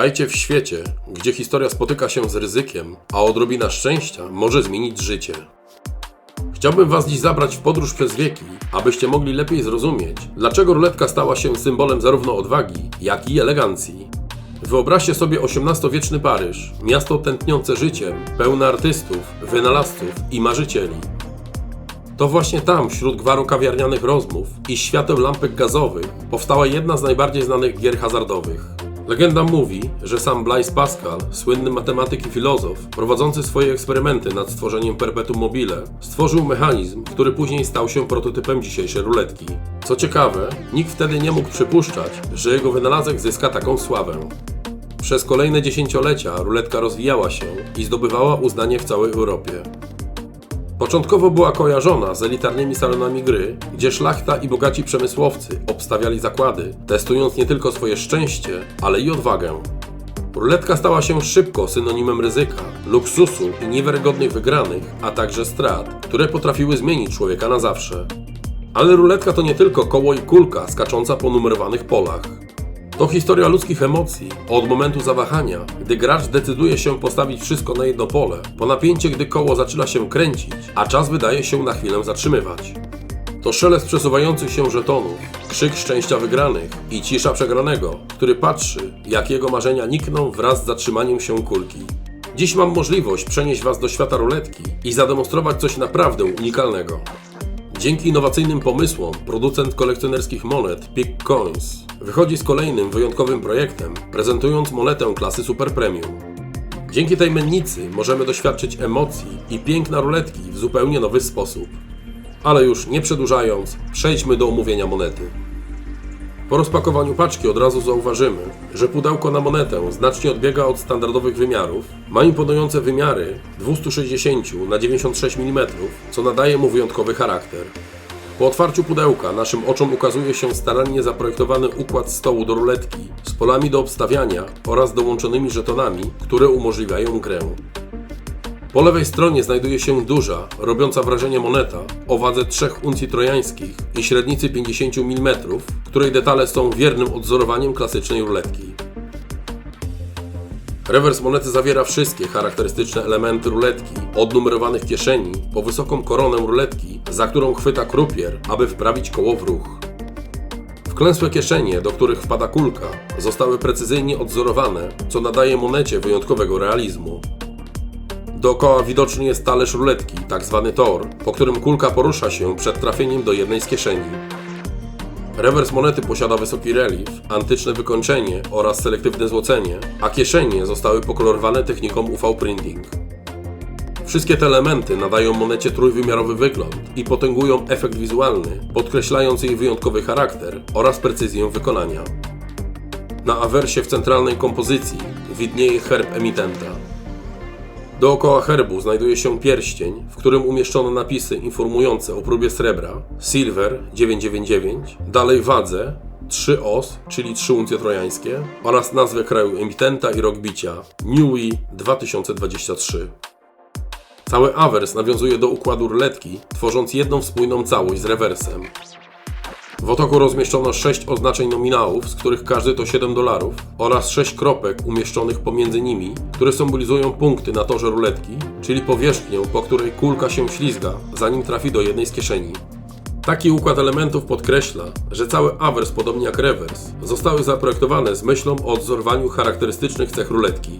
Witajcie w świecie, gdzie historia spotyka się z ryzykiem, a odrobina szczęścia może zmienić życie. Chciałbym Was dziś zabrać w podróż przez wieki, abyście mogli lepiej zrozumieć, dlaczego ruletka stała się symbolem zarówno odwagi, jak i elegancji. Wyobraźcie sobie XVIII-wieczny Paryż, miasto tętniące życiem, pełne artystów, wynalazców i marzycieli. To właśnie tam, wśród gwaru kawiarnianych rozmów i świateł lampek gazowych, powstała jedna z najbardziej znanych gier hazardowych. Legenda mówi, że sam Blaise Pascal, słynny matematyk i filozof, prowadzący swoje eksperymenty nad stworzeniem perpetuum mobile, stworzył mechanizm, który później stał się prototypem dzisiejszej ruletki. Co ciekawe, nikt wtedy nie mógł przypuszczać, że jego wynalazek zyska taką sławę. Przez kolejne dziesięciolecia ruletka rozwijała się i zdobywała uznanie w całej Europie. Początkowo była kojarzona z elitarnymi salonami gry, gdzie szlachta i bogaci przemysłowcy obstawiali zakłady, testując nie tylko swoje szczęście, ale i odwagę. Ruletka stała się szybko synonimem ryzyka, luksusu i niewiarygodnych wygranych, a także strat, które potrafiły zmienić człowieka na zawsze. Ale ruletka to nie tylko koło i kulka skacząca po numerowanych polach. To historia ludzkich emocji, od momentu zawahania, gdy gracz decyduje się postawić wszystko na jedno pole, po napięcie, gdy koło zaczyna się kręcić, a czas wydaje się na chwilę zatrzymywać. To szelest przesuwających się żetonów, krzyk szczęścia wygranych i cisza przegranego, który patrzy, jak jego marzenia nikną wraz z zatrzymaniem się kulki. Dziś mam możliwość przenieść Was do świata ruletki i zademonstrować coś naprawdę unikalnego. Dzięki innowacyjnym pomysłom producent kolekcjonerskich monet Pick Coins wychodzi z kolejnym wyjątkowym projektem, prezentując monetę klasy Super Premium. Dzięki tej mennicy możemy doświadczyć emocji i piękna ruletki w zupełnie nowy sposób. Ale już nie przedłużając, przejdźmy do omówienia monety. Po rozpakowaniu paczki od razu zauważymy, że pudełko na monetę znacznie odbiega od standardowych wymiarów. Ma imponujące wymiary 260 na 96 mm, co nadaje mu wyjątkowy charakter. Po otwarciu pudełka naszym oczom ukazuje się starannie zaprojektowany układ stołu do ruletki z polami do obstawiania oraz dołączonymi żetonami, które umożliwiają grę. Po lewej stronie znajduje się duża, robiąca wrażenie moneta o wadze 3 uncji trojańskich i średnicy 50 mm, której detale są wiernym odzorowaniem klasycznej ruletki. Rewers monety zawiera wszystkie charakterystyczne elementy ruletki, od numerowanych kieszeni po wysoką koronę ruletki, za którą chwyta krupier, aby wprawić koło w ruch. Wklęsłe kieszenie, do których wpada kulka, zostały precyzyjnie odzorowane, co nadaje monecie wyjątkowego realizmu. Dookoła widoczny jest talerz ruletki, tak zwany tor, po którym kulka porusza się przed trafieniem do jednej z kieszeni. Rewers monety posiada wysoki relief, antyczne wykończenie oraz selektywne złocenie, a kieszenie zostały pokolorowane techniką UV printing. Wszystkie te elementy nadają monecie trójwymiarowy wygląd i potęgują efekt wizualny, podkreślając jej wyjątkowy charakter oraz precyzję wykonania. Na awersie w centralnej kompozycji widnieje herb emitenta. Dookoła herbu znajduje się pierścień, w którym umieszczono napisy informujące o próbie srebra Silver 999, dalej wadze 3 os, czyli 3 uncje trojańskie oraz nazwę kraju emitenta i rok bicia Newy 2023. Cały awers nawiązuje do układu ruletki, tworząc jedną spójną całość z rewersem. W otoku rozmieszczono 6 oznaczeń nominałów, z których każdy to 7 dolarów, oraz 6 kropek umieszczonych pomiędzy nimi, które symbolizują punkty na torze ruletki, czyli powierzchnię, po której kulka się ślizga, zanim trafi do jednej z kieszeni. Taki układ elementów podkreśla, że cały awers, podobnie jak rewers, zostały zaprojektowane z myślą o odzorowaniu charakterystycznych cech ruletki.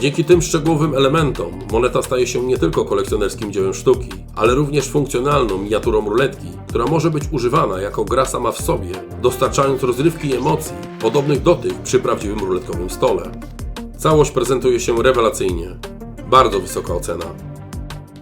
Dzięki tym szczegółowym elementom moneta staje się nie tylko kolekcjonerskim dziełem sztuki, ale również funkcjonalną miniaturą ruletki, która może być używana jako gra sama w sobie, dostarczając rozrywki i emocji podobnych do tych przy prawdziwym ruletkowym stole. Całość prezentuje się rewelacyjnie. Bardzo wysoka ocena.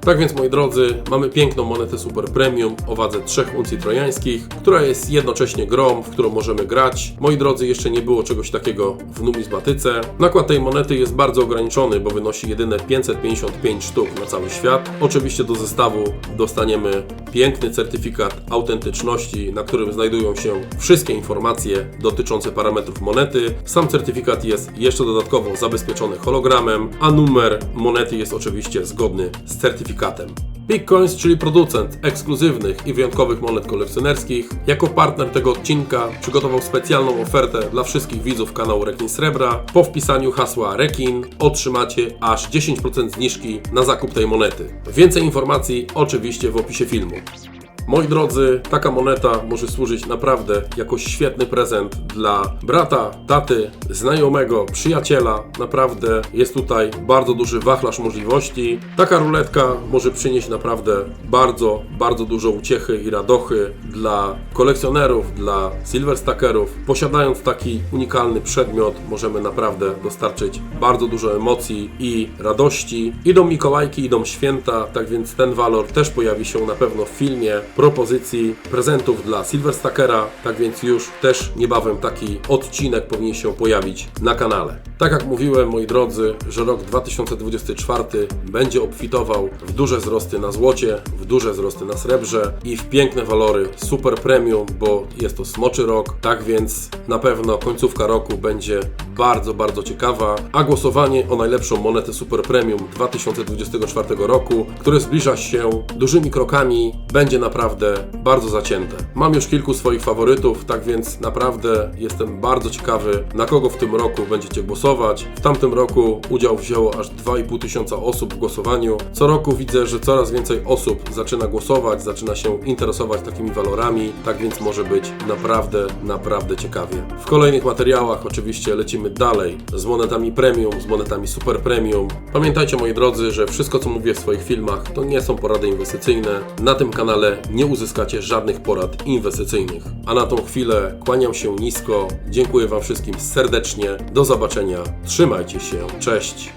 Tak więc moi drodzy, mamy piękną monetę Super Premium o wadze 3 uncji trojańskich, która jest jednocześnie grą, w którą możemy grać. Moi drodzy, jeszcze nie było czegoś takiego w numizmatyce. Nakład tej monety jest bardzo ograniczony, bo wynosi jedyne 555 sztuk na cały świat. Oczywiście do zestawu dostaniemy piękny certyfikat autentyczności, na którym znajdują się wszystkie informacje dotyczące parametrów monety. Sam certyfikat jest jeszcze dodatkowo zabezpieczony hologramem, a numer monety jest oczywiście zgodny z certyfikatem certyfikatem. Bitcoins, czyli producent ekskluzywnych i wyjątkowych monet kolekcjonerskich, jako partner tego odcinka przygotował specjalną ofertę dla wszystkich widzów kanału Rekin Srebra. Po wpisaniu hasła Rekin otrzymacie aż 10% zniżki na zakup tej monety. Więcej informacji oczywiście w opisie filmu. Moi drodzy, taka moneta może służyć naprawdę jako świetny prezent dla brata, taty, znajomego, przyjaciela. Naprawdę jest tutaj bardzo duży wachlarz możliwości. Taka ruletka może przynieść naprawdę bardzo, bardzo dużo uciechy i radochy dla kolekcjonerów, dla silverstackerów. Posiadając taki unikalny przedmiot, możemy naprawdę dostarczyć bardzo dużo emocji i radości. Idą Mikołajki, idą święta, tak więc ten walor też pojawi się na pewno w filmie propozycji prezentów dla Silverstackera, tak więc już też niebawem taki odcinek powinien się pojawić na kanale. Tak jak mówiłem, moi drodzy, że rok 2024 będzie obfitował w duże wzrosty na złocie, w duże wzrosty na srebrze i w piękne walory super premium, bo jest to smoczy rok, tak więc na pewno końcówka roku będzie bardzo, bardzo ciekawa, a głosowanie o najlepszą monetę super premium 2024 roku, które zbliża się dużymi krokami, będzie naprawdę bardzo zacięte. Mam już kilku swoich faworytów, tak więc naprawdę jestem bardzo ciekawy, na kogo w tym roku będziecie głosować. W tamtym roku udział wzięło aż 2,5 tysiąca osób w głosowaniu. Co roku widzę, że coraz więcej osób zaczyna głosować, zaczyna się interesować takimi walorami, tak więc może być naprawdę, naprawdę ciekawie. W kolejnych materiałach oczywiście lecimy dalej z monetami premium, z monetami super premium. Pamiętajcie moi drodzy, że wszystko co mówię w swoich filmach to nie są porady inwestycyjne. Na tym kanale nie uzyskacie żadnych porad inwestycyjnych. A na tą chwilę kłaniam się nisko. Dziękuję Wam wszystkim serdecznie. Do zobaczenia. Trzymajcie się. Cześć.